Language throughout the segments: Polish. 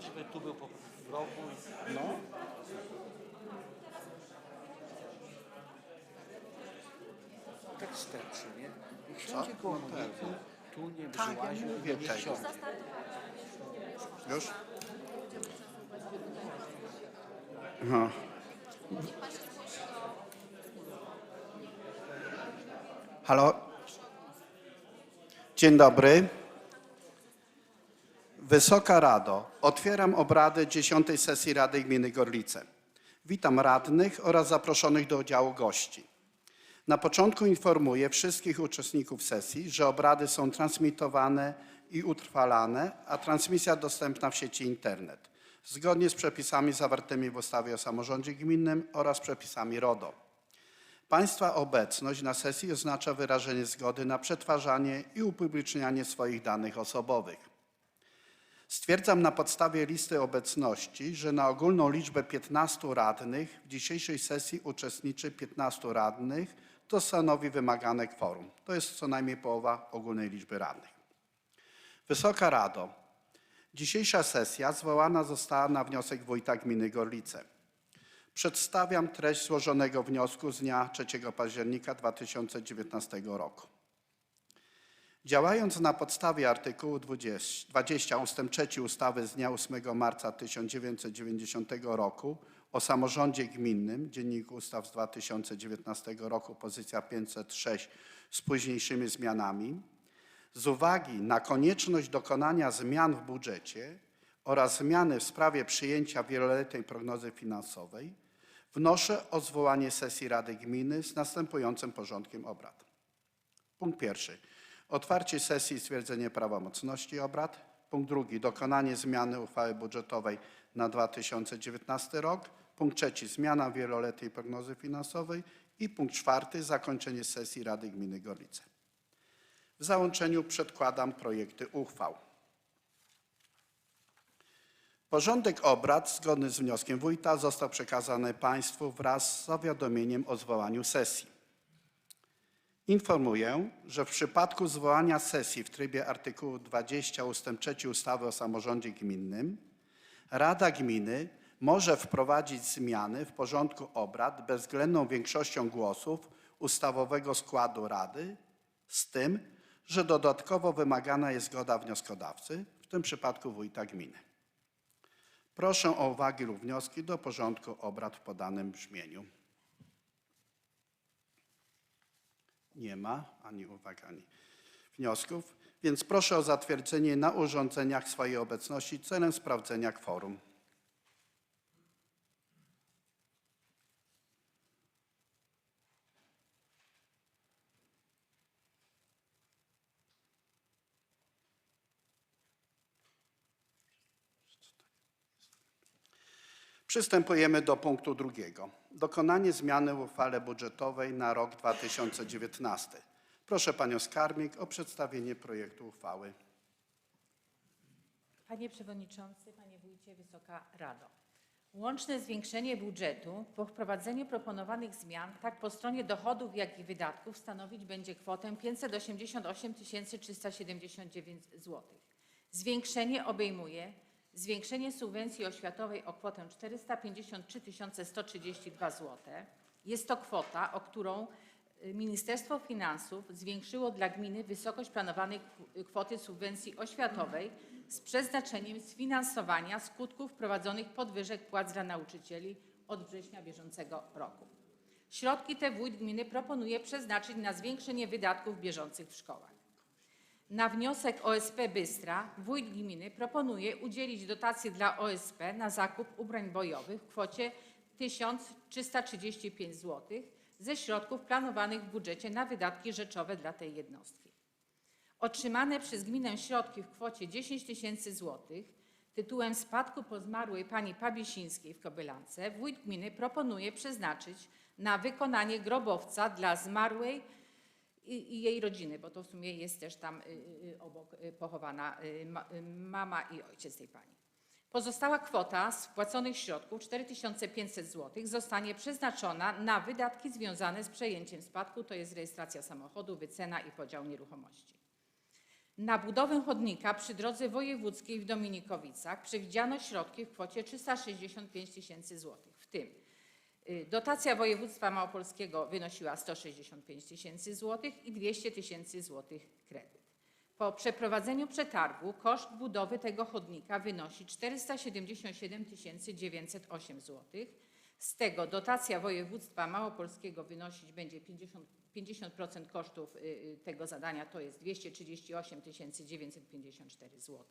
Żeby tu był po w roku i No. tak starczy, nie? I wszędzie koło No tak. tu nie Tak, ja wyłaził, mówię nie tego. Już? No. Halo? Dzień dobry. Wysoka Rado, otwieram obrady 10 sesji Rady Gminy Gorlice. Witam radnych oraz zaproszonych do udziału gości. Na początku informuję wszystkich uczestników sesji, że obrady są transmitowane i utrwalane, a transmisja dostępna w sieci internet, zgodnie z przepisami zawartymi w ustawie o samorządzie gminnym oraz przepisami RODO. Państwa obecność na sesji oznacza wyrażenie zgody na przetwarzanie i upublicznianie swoich danych osobowych. Stwierdzam na podstawie listy obecności, że na ogólną liczbę 15 radnych w dzisiejszej sesji uczestniczy 15 radnych, to stanowi wymagane kworum. To jest co najmniej połowa ogólnej liczby radnych. Wysoka Rado, dzisiejsza sesja zwołana została na wniosek wójta gminy Gorlice. Przedstawiam treść złożonego wniosku z dnia 3 października 2019 roku. Działając na podstawie artykułu 20, 20 ust. 3 ustawy z dnia 8 marca 1990 roku o samorządzie gminnym, Dziennik Ustaw z 2019 roku, pozycja 506 z późniejszymi zmianami, z uwagi na konieczność dokonania zmian w budżecie oraz zmiany w sprawie przyjęcia wieloletniej prognozy finansowej, wnoszę o zwołanie sesji Rady Gminy z następującym porządkiem obrad. Punkt pierwszy. Otwarcie sesji i stwierdzenie prawomocności obrad. Punkt drugi. Dokonanie zmiany uchwały budżetowej na 2019 rok. Punkt trzeci. Zmiana wieloletniej prognozy finansowej. I punkt czwarty. Zakończenie sesji Rady Gminy Gorlice. W załączeniu przedkładam projekty uchwał. Porządek obrad zgodny z wnioskiem wójta został przekazany Państwu wraz z zawiadomieniem o zwołaniu sesji. Informuję, że w przypadku zwołania sesji w trybie artykułu 20 ust. 3 ustawy o samorządzie gminnym Rada Gminy może wprowadzić zmiany w porządku obrad bezwzględną większością głosów ustawowego składu Rady, z tym, że dodatkowo wymagana jest zgoda wnioskodawcy, w tym przypadku wójta gminy. Proszę o uwagi lub wnioski do porządku obrad w podanym brzmieniu. Nie ma ani uwag, ani wniosków, więc proszę o zatwierdzenie na urządzeniach swojej obecności celem sprawdzenia kworum. Przystępujemy do punktu drugiego. Dokonanie zmiany w uchwale budżetowej na rok 2019. Proszę panią skarbnik o przedstawienie projektu uchwały. Panie Przewodniczący, Panie Wójcie, Wysoka Rado. Łączne zwiększenie budżetu po wprowadzeniu proponowanych zmian tak po stronie dochodów, jak i wydatków stanowić będzie kwotę 588 379 zł. Zwiększenie obejmuje zwiększenie subwencji oświatowej o kwotę 453 132 zł. Jest to kwota, o którą y, Ministerstwo Finansów zwiększyło dla gminy wysokość planowanej kw- kwoty subwencji oświatowej z przeznaczeniem sfinansowania skutków wprowadzonych podwyżek płac dla nauczycieli od września bieżącego roku. Środki te wójt gminy proponuje przeznaczyć na zwiększenie wydatków bieżących w szkołach. Na wniosek OSP Bystra wójt gminy proponuje udzielić dotacji dla OSP na zakup ubrań bojowych w kwocie 1335 zł ze środków planowanych w budżecie na wydatki rzeczowe dla tej jednostki. Otrzymane przez gminę środki w kwocie 10 tysięcy złotych tytułem spadku po zmarłej pani Pabiesińskiej w Kobylance wójt gminy proponuje przeznaczyć na wykonanie grobowca dla zmarłej i, i jej rodziny, bo to w sumie jest też tam y, y, obok y, pochowana ma, y, mama i ojciec tej pani. Pozostała kwota z wpłaconych środków 4500 zł zostanie przeznaczona na wydatki związane z przejęciem spadku, to jest rejestracja samochodu, wycena i podział nieruchomości. Na budowę chodnika przy drodze wojewódzkiej w Dominikowicach przewidziano środki w kwocie 365 tysięcy złotych, w tym dotacja województwa małopolskiego wynosiła 165 tysięcy złotych i 200 tysięcy złotych kredyt. Po przeprowadzeniu przetargu koszt budowy tego chodnika wynosi 477 908 zł. Z tego dotacja województwa małopolskiego wynosić będzie 50, 50% kosztów y, y, tego zadania, to jest 238 954 zł,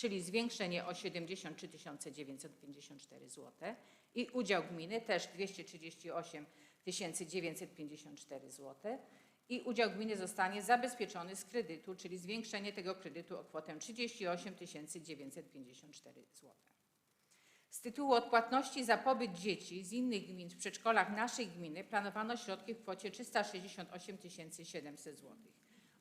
czyli zwiększenie o 73 954 zł. I udział gminy też 238 954 zł i udział gminy zostanie zabezpieczony z kredytu, czyli zwiększenie tego kredytu o kwotę 38 954 zł. Z tytułu odpłatności za pobyt dzieci z innych gmin w przedszkolach naszej gminy planowano środki w kwocie 368 700 zł.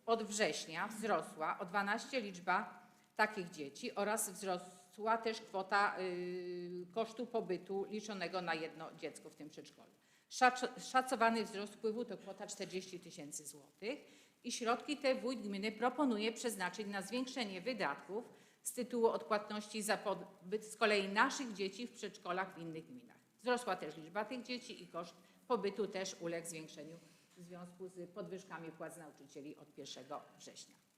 Od września wzrosła o 12 liczba takich dzieci oraz wzrosła też kwota y, kosztu pobytu liczonego na jedno dziecko w tym przedszkolu. Szac- Szacowany wzrost wpływu to kwota 40 tysięcy złotych i środki te wójt gminy proponuje przeznaczyć na zwiększenie wydatków z tytułu odpłatności za pobyt z kolei naszych dzieci w przedszkolach w innych gminach. Wzrosła też liczba tych dzieci i koszt pobytu też uległ zwiększeniu w związku z podwyżkami płac nauczycieli od 1 września.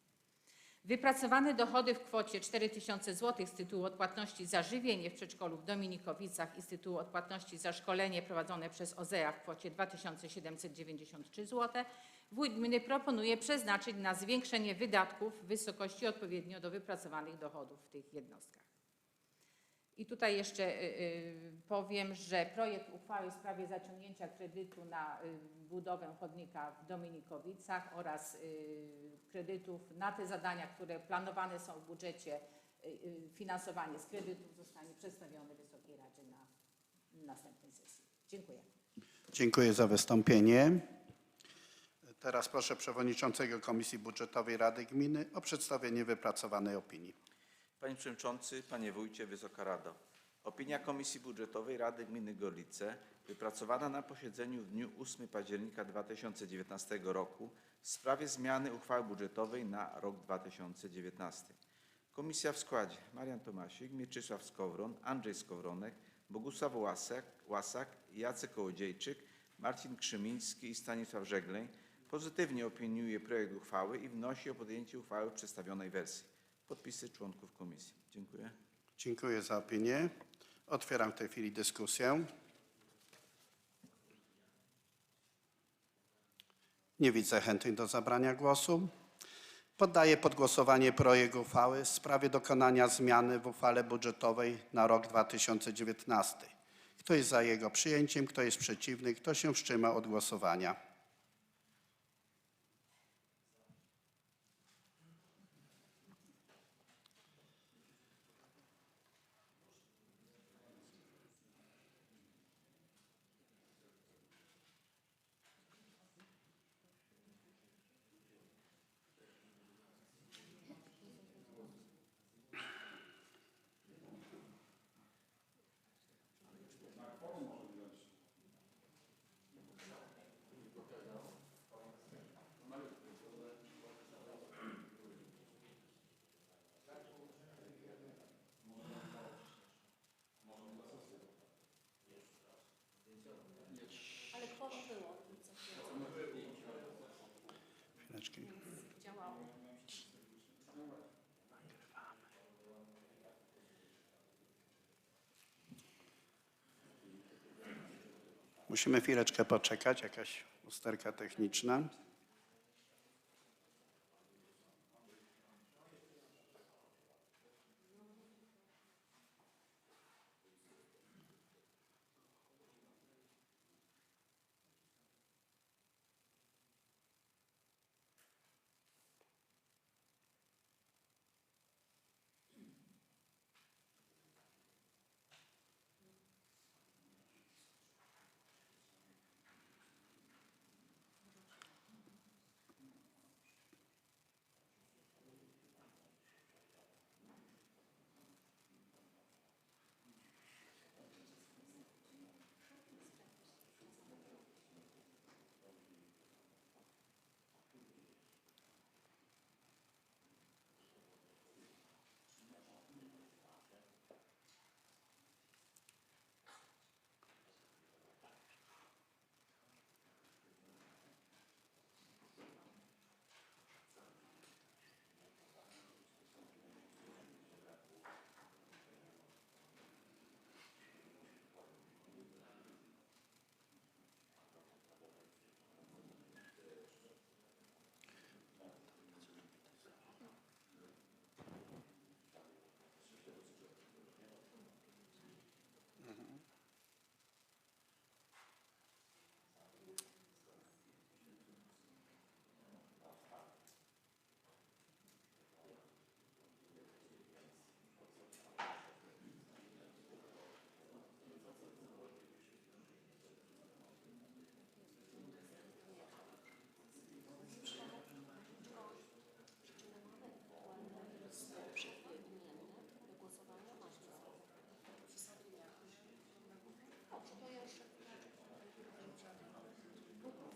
Wypracowane dochody w kwocie 4 tysiące zł z tytułu odpłatności za żywienie w przedszkolu w Dominikowicach i z tytułu odpłatności za szkolenie prowadzone przez OZEA w kwocie 2793 zł wójt gminy proponuje przeznaczyć na zwiększenie wydatków w wysokości odpowiednio do wypracowanych dochodów w tych jednostkach. I tutaj jeszcze y, y, powiem, że projekt uchwały w sprawie zaciągnięcia kredytu na y, budowę chodnika w Dominikowicach oraz kredytów na te zadania, które planowane są w budżecie, finansowanie z kredytów zostanie przedstawione Wysokiej Radzie na następnej sesji. Dziękuję. Dziękuję za wystąpienie. Teraz proszę przewodniczącego Komisji Budżetowej Rady Gminy o przedstawienie wypracowanej opinii. Panie Przewodniczący, Panie Wójcie, Wysoka Rado. Opinia Komisji Budżetowej Rady Gminy Gorlice wypracowana na posiedzeniu w dniu 8 października 2019 roku w sprawie zmiany uchwały budżetowej na rok 2019. Komisja w składzie Marian Tomasik, Mieczysław Skowron, Andrzej Skowronek, Bogusław Łasak, Łasak Jacek Kołodziejczyk, Marcin Krzymiński i Stanisław Żegleń pozytywnie opiniuje projekt uchwały i wnosi o podjęcie uchwały w przedstawionej wersji. Podpisy członków komisji. Dziękuję. Dziękuję za opinię. Otwieram w tej chwili dyskusję. Nie widzę chętnych do zabrania głosu. Poddaję pod głosowanie projekt uchwały w sprawie dokonania zmiany w uchwale budżetowej na rok 2019. Kto jest za jego przyjęciem, kto jest przeciwny, kto się wstrzymał od głosowania? Działało. Musimy chwileczkę poczekać, jakaś usterka techniczna.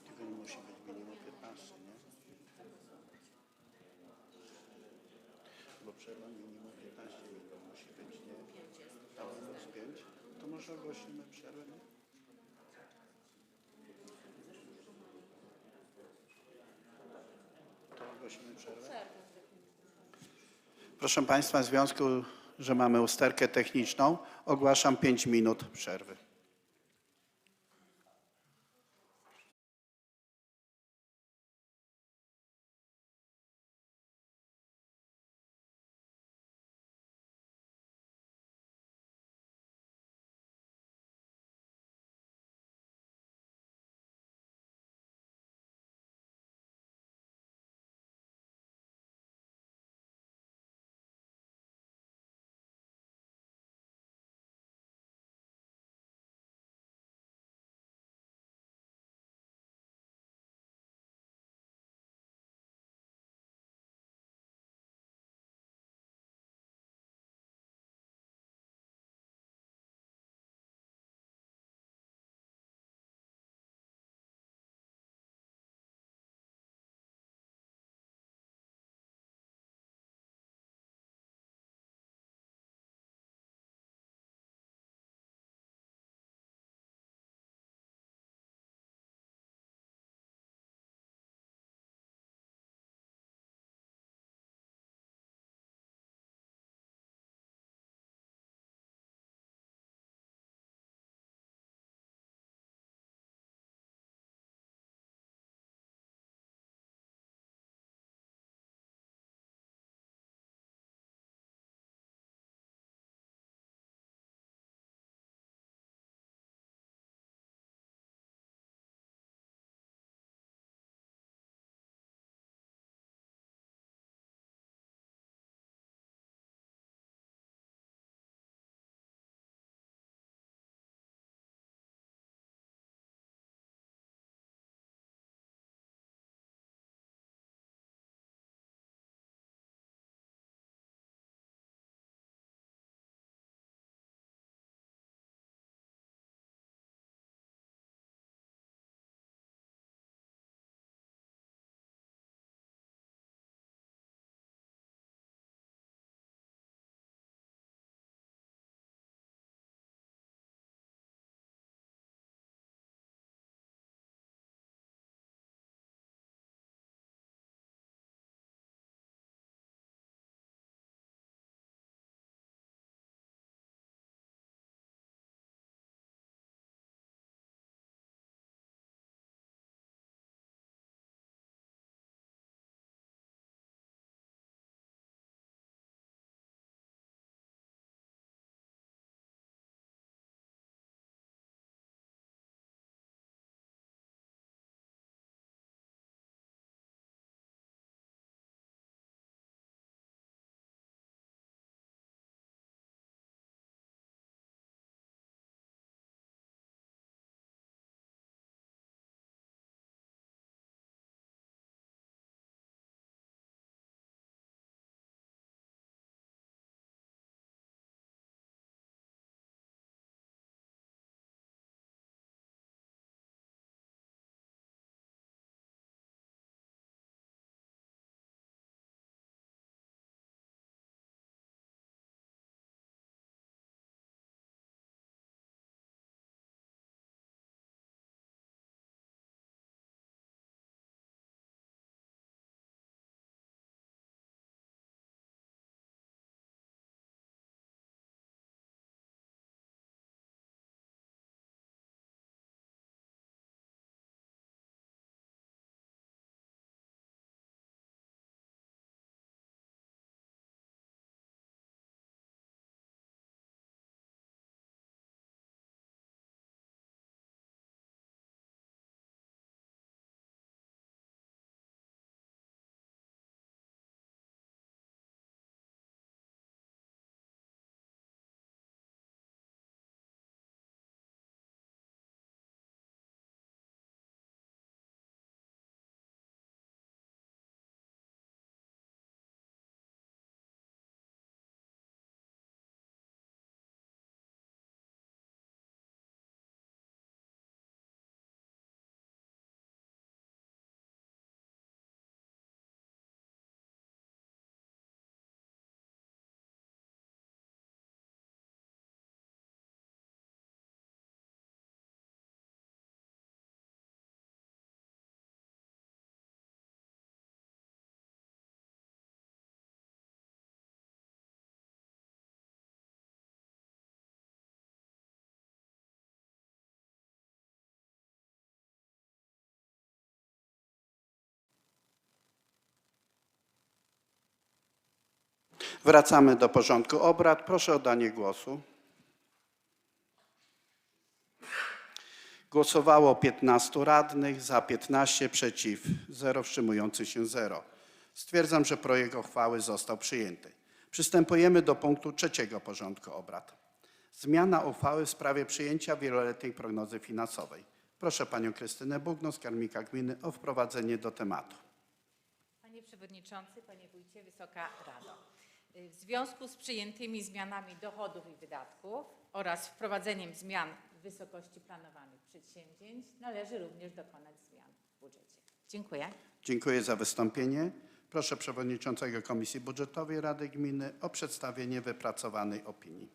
Tylko nie musi być minimum 15, nie? Bo przerwa minimum 15 minut musi być, nie? A minus 5? To może ogłosimy przerwę, nie? Proszę Państwa, w związku, że mamy usterkę techniczną, ogłaszam 5 minut przerwy. Wracamy do porządku obrad. Proszę o danie głosu. Głosowało 15 radnych, za 15, przeciw 0, wstrzymujących się 0. Stwierdzam, że projekt uchwały został przyjęty. Przystępujemy do punktu trzeciego porządku obrad. Zmiana uchwały w sprawie przyjęcia wieloletniej prognozy finansowej. Proszę panią Krystynę Bugno z Karmika Gminy o wprowadzenie do tematu. Panie Przewodniczący, Panie Wójcie, Wysoka Rado. W związku z przyjętymi zmianami dochodów i wydatków oraz wprowadzeniem zmian w wysokości planowanych przedsięwzięć należy również dokonać zmian w budżecie. Dziękuję. Dziękuję za wystąpienie. Proszę przewodniczącego Komisji Budżetowej Rady Gminy o przedstawienie wypracowanej opinii.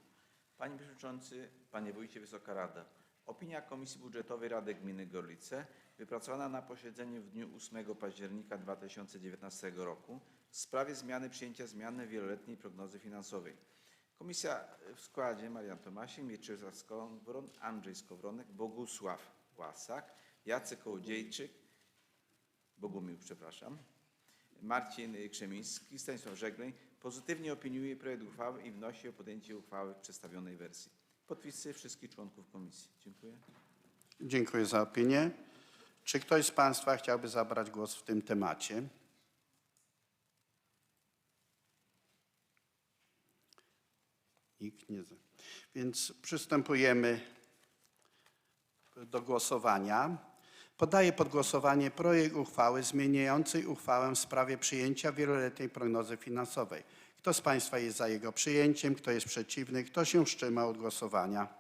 Panie Przewodniczący, Panie Wójcie, Wysoka Rado. Opinia Komisji Budżetowej Rady Gminy Gorlice wypracowana na posiedzeniu w dniu 8 października 2019 roku w sprawie zmiany przyjęcia zmiany wieloletniej prognozy finansowej. Komisja w składzie Marian Tomasik, Mieczysław Skowron, Andrzej Skowronek, Bogusław Łasak, Jacek Kołodziejczyk, Bogumił, przepraszam, Marcin Krzemiński, Stanisław Żegleń pozytywnie opiniuje projekt uchwały i wnosi o podjęcie uchwały w przedstawionej wersji. Podpisy wszystkich członków komisji. Dziękuję. Dziękuję za opinię. Czy ktoś z Państwa chciałby zabrać głos w tym temacie? Nikt nie. Więc przystępujemy do głosowania. Podaję pod głosowanie projekt uchwały zmieniającej uchwałę w sprawie przyjęcia wieloletniej prognozy finansowej. Kto z Państwa jest za jego przyjęciem? Kto jest przeciwny? Kto się wstrzymał od głosowania?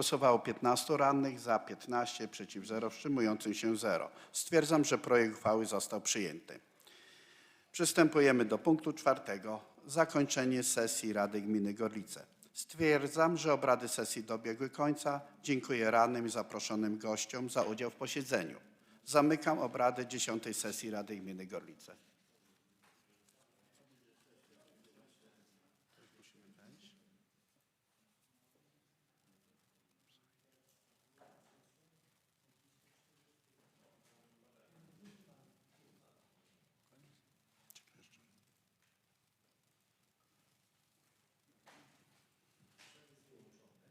Głosowało 15 radnych, za 15, przeciw 0, wstrzymujących się 0. Stwierdzam, że projekt uchwały został przyjęty. Przystępujemy do punktu czwartego. Zakończenie sesji Rady Gminy Gorlice. Stwierdzam, że obrady sesji dobiegły końca. Dziękuję radnym i zaproszonym gościom za udział w posiedzeniu. Zamykam obrady 10 sesji Rady Gminy Gorlice.